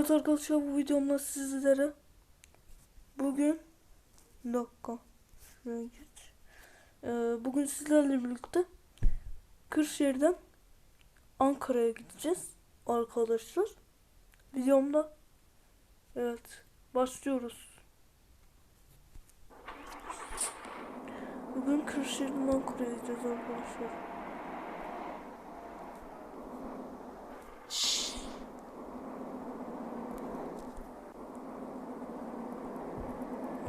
Evet arkadaşlar bu videomda sizlere bugün dakika şuraya geç. Ee, bugün sizlerle birlikte Kırşehir'den Ankara'ya gideceğiz arkadaşlar. Videomda evet başlıyoruz. Bugün Kırşehir'den Ankara'ya gideceğiz arkadaşlar.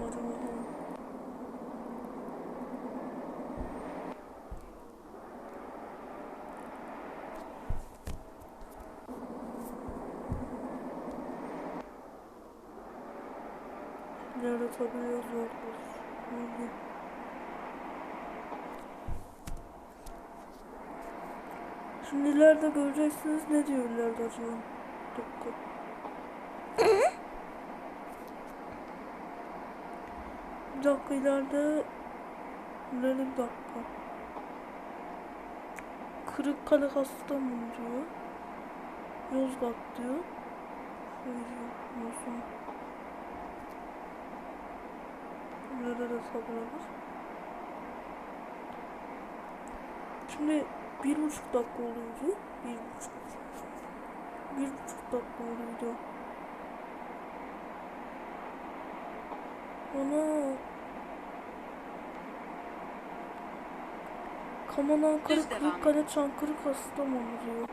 Hadi bakalım. Nerede tabii yazıyor. Nerede? Şimdi ileride göreceksiniz ne diyor ileride acaba? Dakika. Bir dakika ileride ileride bir dakika. Kırıkkale Kastamonu diyor. Yozgat diyor. Şöyle diyor. Ondan sonra. Burada da tabela var. Şimdi bir buçuk dakika oluyordu. Bir buçuk. Bir buçuk dakika oluyordu. Ana. Kaman Ankara. Kırıkkale, Çankırı, Kastamonu diyor.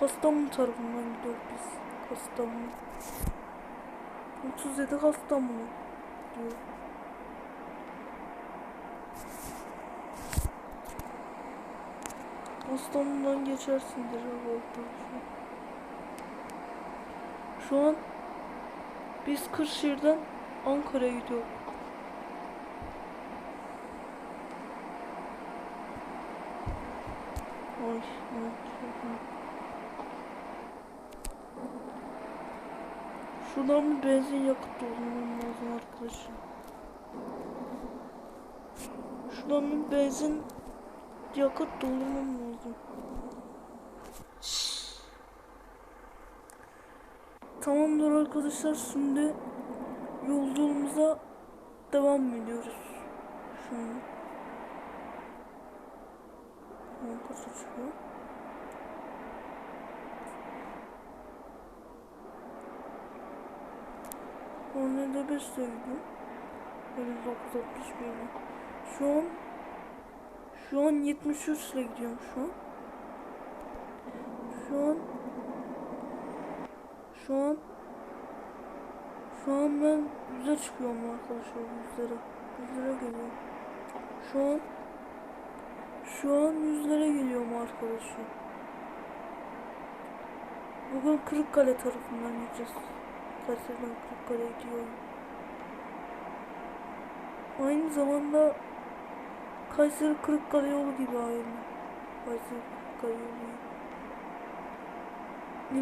Kastamonu tarafından gidiyoruz biz. Kastamonu. 37 Kastamonu diyor. Kastamonu'dan geçersindir arkadaşlar. Şu an biz Kırşehir'den Ankara'ya gidiyoruz. Ay, ay, ay. Şuradan bir benzin yakıt doldurmam lazım arkadaşlar. Şuradan bir benzin yakıt doldurmam lazım. Tamamdır arkadaşlar şimdi yolculuğumuza devam ediyoruz. Şimdi. Arkadaşlar. 55 sevdim. 59 böyle. Şu an şu an 73 ile gidiyorum şu an. Şu an şu an şu an ben yüze çıkıyorum arkadaşlar yüzlere. Yüzlere geliyorum. Şu an şu an yüzlere geliyorum arkadaşlar. Bugün Kırıkkale tarafından gideceğiz. Kayseri'den Kırıkkale'ye gidiyorum. Aynı zamanda Kayseri Kırıkkale yolu gibi aynı. Kayseri Kırıkkale yolu.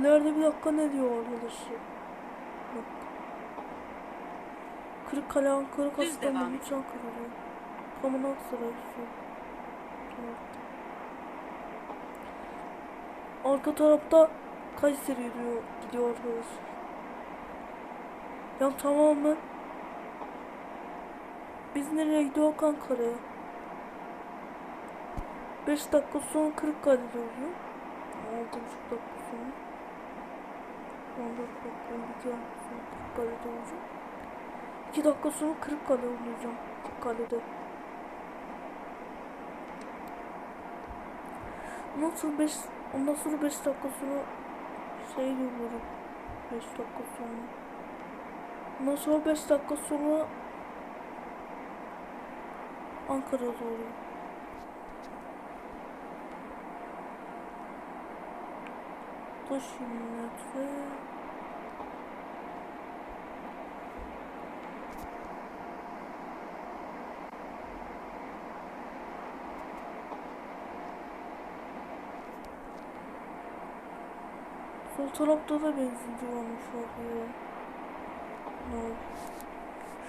İleride bir dakika ne diyor arkadaşlar? Bak. Kırıkkale Ankara Kastamonu devam et. Çankırı diyor. Kaman Aksaray şu. Tamam. Arka tarafta Kayseri diyor, gidiyor arkadaşlar. Ya tamamen biz nereye gidiyor Ankara'ya? 5 dakika sonra Kırıkkale'de oluyor. 6,5 dakika sonra. 14 dakika, 12 dakika sonra Kırıkkale'de olacağım. 2 dakika sonra Kırıkkale olacağım. Kırıkkale'de. Sonra 5 ondan sonra 5 dakika sonra şey diyorum. 5 dakika sonra. Ondan sonra 5 dakika sonra Ankara'da oluyor. Taş metre. Sol tarafta da benzinci varmış abi Ne?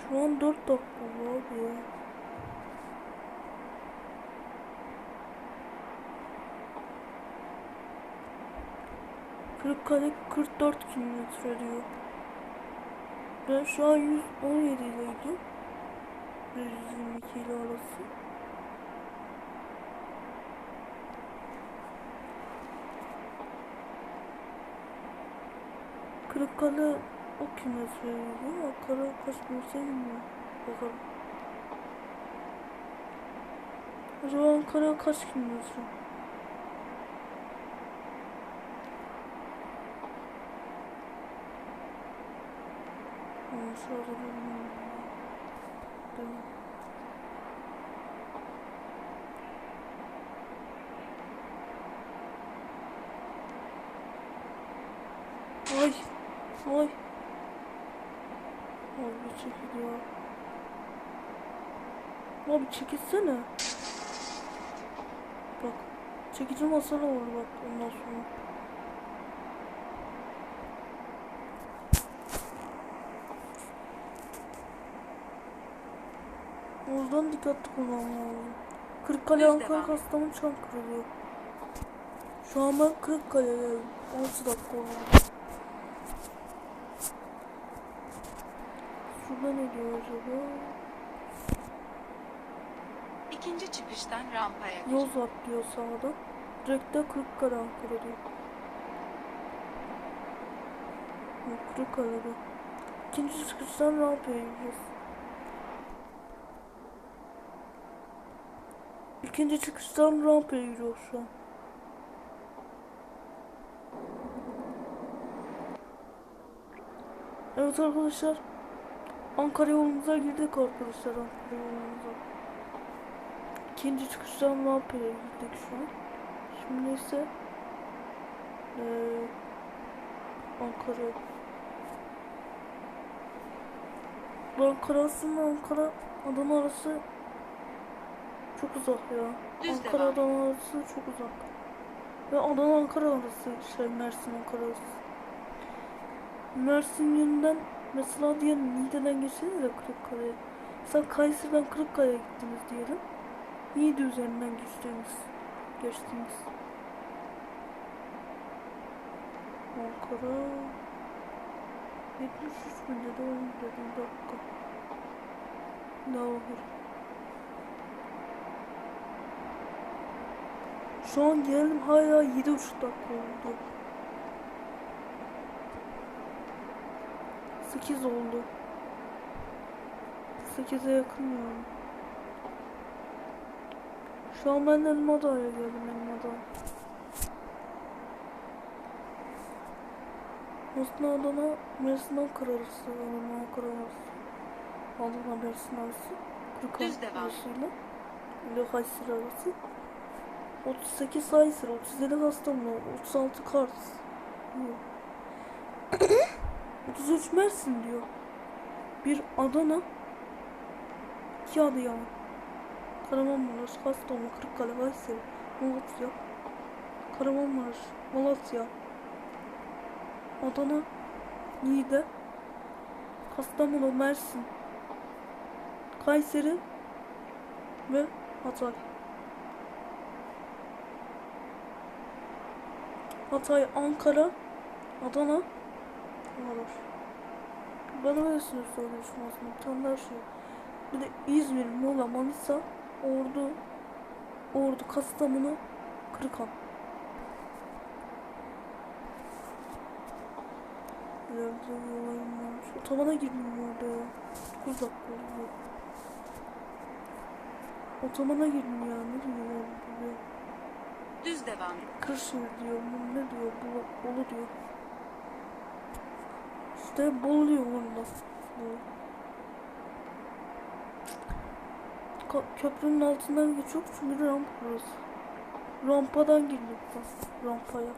Şu an 4 dakika oldu abi ya. Kırıkkale 44 kilometre diyor. Ben şu an 117 ile gidiyorum. 122 ile arası. Kırıkkale o diyor. Ankara kaç kilometre bilmiyorum. Bakalım. Acaba Ankara kaç kilometre? Ama şurada bilmiyorum. Değil mi? Ay. Abi çekiliyor. Abi çekilsene. Bak. Çekici masana olur bak ondan sonra. O yüzden dikkatli kullanmam lazım. Kırıkkale Ankara. Kastamonu Çankırı diyor. Şu an ben Kırıkkale'ye geldim. 16 dakika oldu. Şurada ne acaba? İkinci çıkıştan rampaya gir. Yozgat diyor sağda. Direkt de Kırıkkale Ankara diyor. Kırıkkale'de. İkinci çıkıştan rampaya gideceğiz. İkinci çıkıştan rampaya gidiyor şu an. Evet arkadaşlar. Ankara yolumuza girdik arkadaşlar Ankara yolumuza. İkinci çıkıştan rampaya gittik şu an. Şimdi ise eee Ankara. Bu Ankara aslında Ankara Adana arası çok uzak ya. Düz Ankara devam. Adana arası çok uzak. Ve Adana Ankara arası şey Mersin Ankara arası. Mersin yönünden mesela diyelim Niğde'den geçseniz ya Kırıkkale'ye. Sen Kayseri'den Kırıkkale'ye gittiniz diyelim. Niğde üzerinden geçtiniz. Geçtiniz. Ankara 73 mi dedi 10 dedi bir dakika. Daha bakır. Şu an geldim hala 7,5 dakika oldu. 8 oldu. 8'e yakın yani. Şu an ben Elmadağ'a geldim Elmadağ. Aslında Adana Mersin Ankara arası. Adana Ankara arası. Adana Mersin arası. Kırıkkale Düz devam. arasıyla. Ile Kayseri arası. 38 Kayseri, 37 Kastamonu, 36 Kars. diyor. 33 Mersin diyor. Bir Adana, iki Adıyaman. Kahramanmaraş, Kastamonu, Kırıkkale, Kayseri, Malatya, Kahramanmaraş, Malatya, Adana, Niğde, Kastamonu, Mersin, Kayseri ve Hatay. Hatay, Ankara, Adana, var. Söylüyorsun aslında. Bir tane daha şey. Bir de İzmir, Muğla, Manisa, Ordu, Ordu, Kastamonu, Kırıkan. Bir olayım varmış. Otobana girdim orada ya. 9 dakika oldu. Otobana girdim ya. Ne diyor ya? Düz devam. Kırşehir diyor. Ne diyor? Bolu diyor. Bu. Ka- köprünün altından geçiyor çünkü ramp burası. Rampadan bak. Rampaya.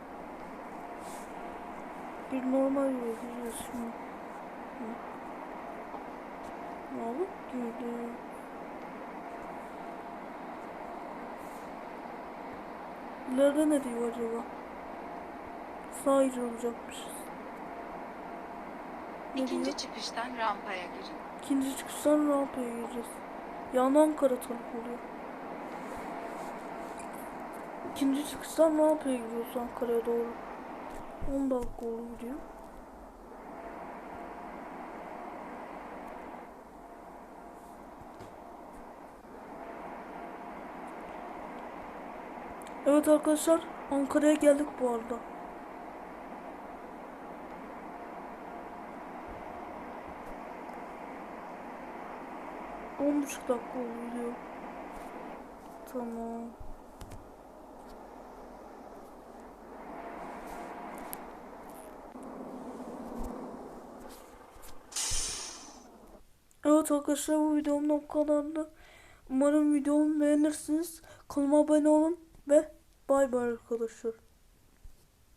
Bir normal yol giriyoruz şimdi. Ne oldu? Girdi. İleride ne diyor acaba? Sağ olacakmışız. İkinci diyor? çıkıştan rampaya girin. İkinci çıkıştan rampaya gireceğiz. Yan Ankara tarafı oluyor. İkinci çıkıştan rampaya gidiyoruz Ankara'ya doğru. 10 dakika oldu video. Evet arkadaşlar Ankara'ya geldik bu arada. Buçuk dakika oluyor. Tamam. Evet arkadaşlar bu videom da bu kadardı. Umarım videomu beğenirsiniz. Kanalıma abone olun ve bay bay arkadaşlar.